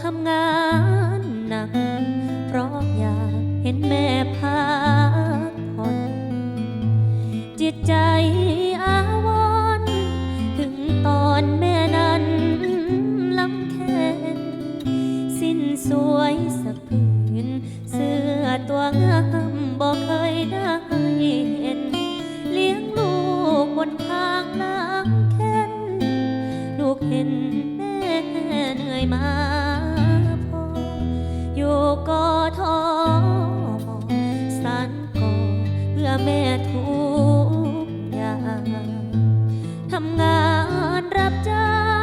ทำงานหนัก เพราะอยากเห็นแม่พักผ่อนจิตใจอาวรถึงตอนแม่นั้นลำแค้นสิ้นสวยสักผืน เสื้อตัวงามบอกเคยได้เห็น เลี้ยงลูกบนทางน้ำเแค้นลูกเห็นแม่เหนื่อยมา กอทอสันกอเพื่อแม่ทุกอย่างทำงานรับจ้าง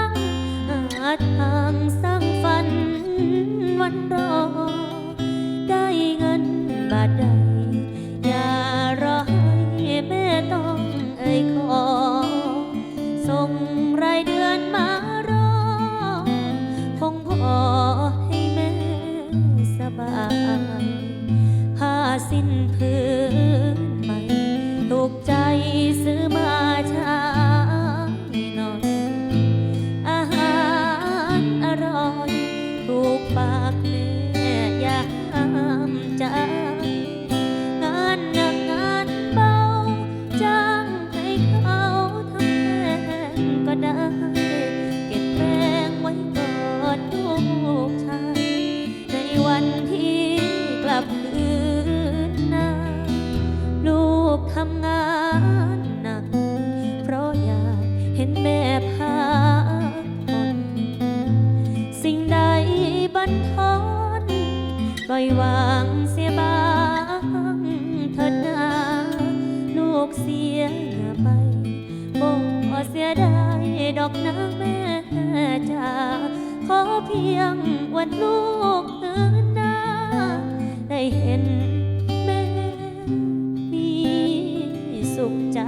สิ้นพื้นใหม่ถูกใจซื้อมา ปล่อยวางเสียบ้างเถิดนาลูกเสียไปบ่เสียดายดอกนะแม่จ๋าขอเพียงวันลูกคืนหน้าได้เห็นแม่มีสุขใจ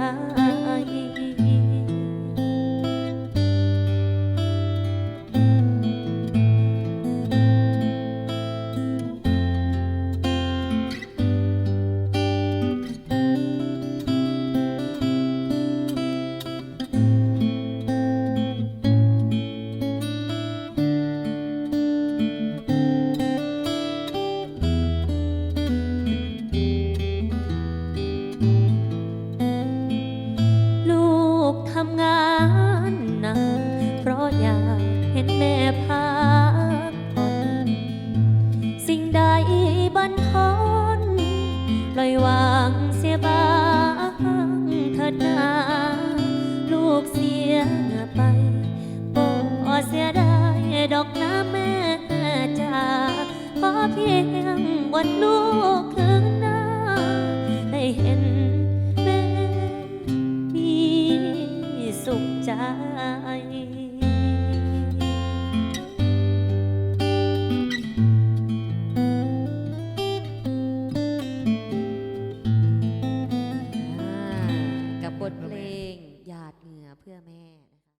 แม่พักผ่อนสิ่งใดบันทอนปล่อยวางเสียบ้างเถิดนาลูกเสียไปบ่เสียไดายดอกนะแม่จ๋าขอเพียงวันลูกคืน